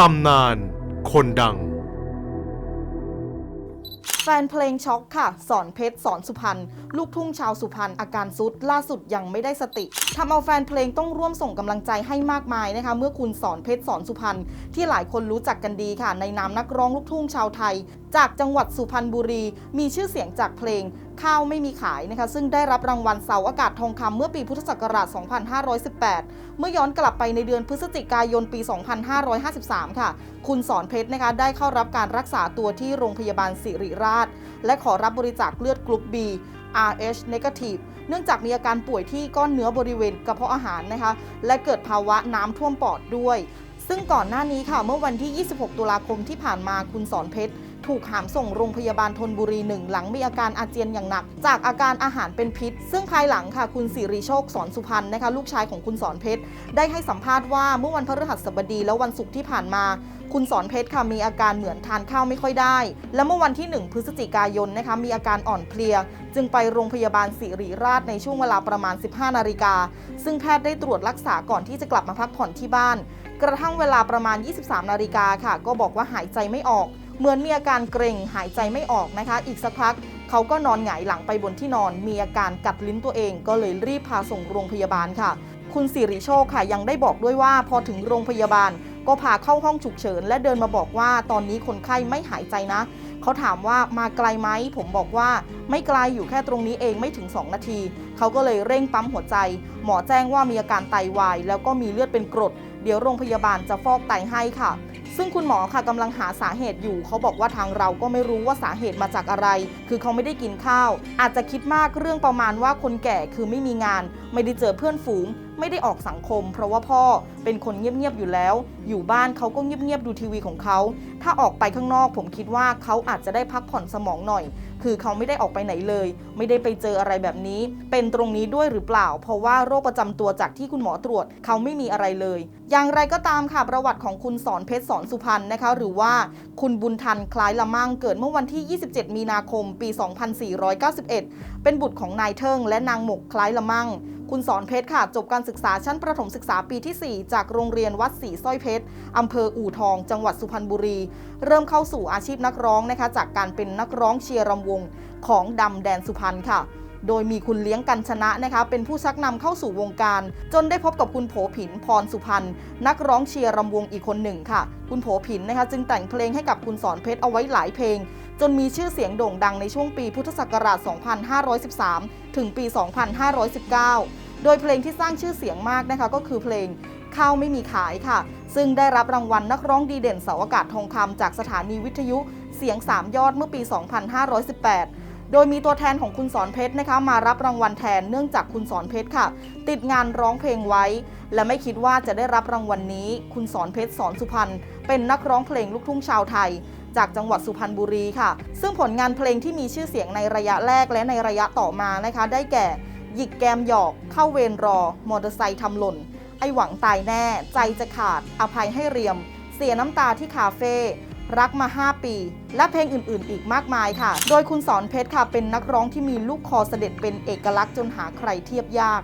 ตำนาน คนดัง แฟนเพลงช็อกค่ะ สอนเพชรสอนสุพรรณลูกทุ่งชาวสุพรรณอาการซุดล่าสุดยังไม่ได้สติทำเอาแฟนเพลงต้องร่วมส่งกำลังใจให้มากมายนะคะ เมื่อคุณสอนเพชรสอนสุพรรณที่หลายคนรู้จักกันดีค่ะ ในนามนักร้องลูกทุ่งชาวไทย จากจังหวัดสุพรรณบุรี มีชื่อเสียงจากเพลง ข้าวไม่มีขายนะคะซึ่งได้รับรางวัลเสาอากาศทองคำเมื่อปีพุทธศักราช 2518 เมื่อย้อนกลับไปในเดือนพฤศจิกายนปี 2553 ค่ะ คุณสอนเพชรนะคะได้เข้ารับการรักษาตัวที่โรงพยาบาลสิริราช และขอรับบริจาคเลือดกรุ๊ป B RH negative เนื่องจากมีอาการป่วยที่ก้อนเนื้อบริเวณกระเพาะอาหารนะคะ และเกิดภาวะน้ำท่วมปอดด้วย ซึ่งก่อนหน้านี้ค่ะ เมื่อวันที่ 26 ตุลาคมที่ผ่านมาคุณสอนเพชร ถูกหามส่งโรงพยาบาลธนบุรีหนึ่งหลังมีอาการอาเจียนอย่างหนัก จากอาการอาหารเป็นพิษ ซึ่งภายหลังค่ะคุณสิริโชคสอนสุพรรณนะคะลูกชายของคุณสอนเพชร ได้ให้สัมภาษณ์ว่าเมื่อวันพฤหัสบดีและวันศุกร์ที่ผ่านมา คุณสอนเพชรค่ะมีอาการเหมือนทานข้าวไม่ค่อยได้ และเมื่อวันที่ 1 พฤศจิกายนนะคะมีอาการอ่อนเพลีย จึงไปโรงพยาบาลสิริราชในช่วงเวลาประมาณ 15 นาฬิกา ซึ่งแพทย์ได้ตรวจรักษาก่อนที่จะกลับมาพักผ่อนที่บ้าน กระทั่งเวลาประมาณ 23 นาฬิกาค่ะ ก็บอกว่าหายใจไม่ออก เหมือนมีอาการเกร็งหายใจไม่ออกนะคะ อีกสักพักเขาก็นอนหงายหลังไปบนที่นอน มีอาการกัดลิ้นตัวเอง ก็เลยรีบพาส่งโรงพยาบาลค่ะ คุณสิริโชคค่ะยังได้บอกด้วยว่าพอถึงโรงพยาบาล ก็พาเข้าห้องฉุกเฉิน และเดินมาบอกว่าตอนนี้คนไข้ไม่หายใจนะ เขาถามว่ามาไกลไหมผมบอกว่า ไม่ไกลอยู่แค่ตรงนี้เองไม่ถึง 2 นาที เขาก็เลยเร่งปั๊มหัวใจ หมอแจ้งว่ามีอาการไตวาย แล้วก็มีเลือดเป็นกรด เดี๋ยวโรงพยาบาลจะฟอกไตให้ค่ะ ซึ่งคุณหมอค่ะกำลังหาสาเหตุอยู่ เขาบอกว่าทางเราก็ไม่รู้ว่าสาเหตุมาจากอะไร คือเขาไม่ได้กินข้าว อาจจะคิดมากเรื่องประมาณว่าคนแก่คือไม่มีงาน ไม่ได้เจอเพื่อนฝูง ไม่ได้ออกสังคม เพราะว่าพ่อเป็นคนเงียบๆอยู่แล้ว อยู่บ้านเขาก็เงียบๆดูทีวีของเขา ถ้าออกไปข้างนอกผมคิดว่าเขาอาจจะได้พักผ่อนสมองหน่อย คือเขาไม่ได้ออกไปไหนเลย ไม่ได้ไปเจออะไรแบบนี้ เป็นตรงนี้ด้วยหรือเปล่า เพราะว่าโรคประจำตัวจากที่คุณหมอตรวจเขาไม่มีอะไรเลย อย่างไรก็ตามค่ะประวัติของคุณสอนเพชรสอนสุพรรณนะคะ หรือว่าคุณบุญทันคล้ายละมั่งเกิดเมื่อวันที่ 27 มีนาคม ปี 2491 เป็นบุตรของนายเทิงและนางหมกคล้ายละมั่ง คุณสอนเพชรค่ะ จบการศึกษาชั้นประถมศึกษาปีที่ 4 จากโรงเรียนวัดศรีสร้อยเพชรอำเภออู่ทอง จังหวัดสุพรรณบุรี เริ่มเข้าสู่อาชีพนักร้องนะคะ จากการเป็นนักร้องเชียร์รำวงของดำแดนสุพรรณค่ะโดยมีคุณเลี้ยงกันชนะนะคะ เป็นผู้ชักนำเข้าสู่วงการ จนได้พบกับคุณโผผินพรสุพรรณนักร้องเชียร์รำวงอีกคนหนึ่งค่ะ คุณโผผินนะคะจึงแต่งเพลงให้กับคุณสอนเพชรเอาไว้หลายเพลง จนมีชื่อเสียงโด่งดังในช่วงปีพุทธศักราช 2513 ถึงปี 2519 โดยเพลงที่สร้างชื่อเสียงมากนะคะก็คือเพลงข้าวไม่มีขายค่ะ ซึ่งได้รับรางวัลนักร้องดีเด่นเสาอากาศทองคำจากสถานีวิทยุเสียง3ยอดเมื่อปี 2518 โดยมีตัวแทนของคุณสอนเพชรนะคะ มารับรางวัลแทนเนื่องจากคุณสอนเพชรค่ะ ติดงานร้องเพลงไว้ และไม่คิดว่าจะได้รับรางวัลนนี้ คุณสอนเพชรสอนสุพรรณเป็นนักร้องเพลงลูกทุ่งชาวไทย จากจังหวัดสุพรรณบุรีค่ะ ซึ่งผลงานเพลงที่มีชื่อเสียงในระยะแรกและในระยะต่อมานะคะ ได้แก่ หยิกแกมหยอก เข้าเวรรอ มอเตอร์ไซค์ทำหล่น ไอหวังตายแน่ ใจจะขาด อภัยให้เรียม เสียน้ำตาที่คาเฟ่รักมา 5 ปี และเพลงอื่น ๆ อีกมากมายค่ะ โดยคุณสอนเพชรค่ะ เป็นนักร้องที่มีลูกคอเสด็จเป็นเอกลักษณ์จนหาใครเทียบยาก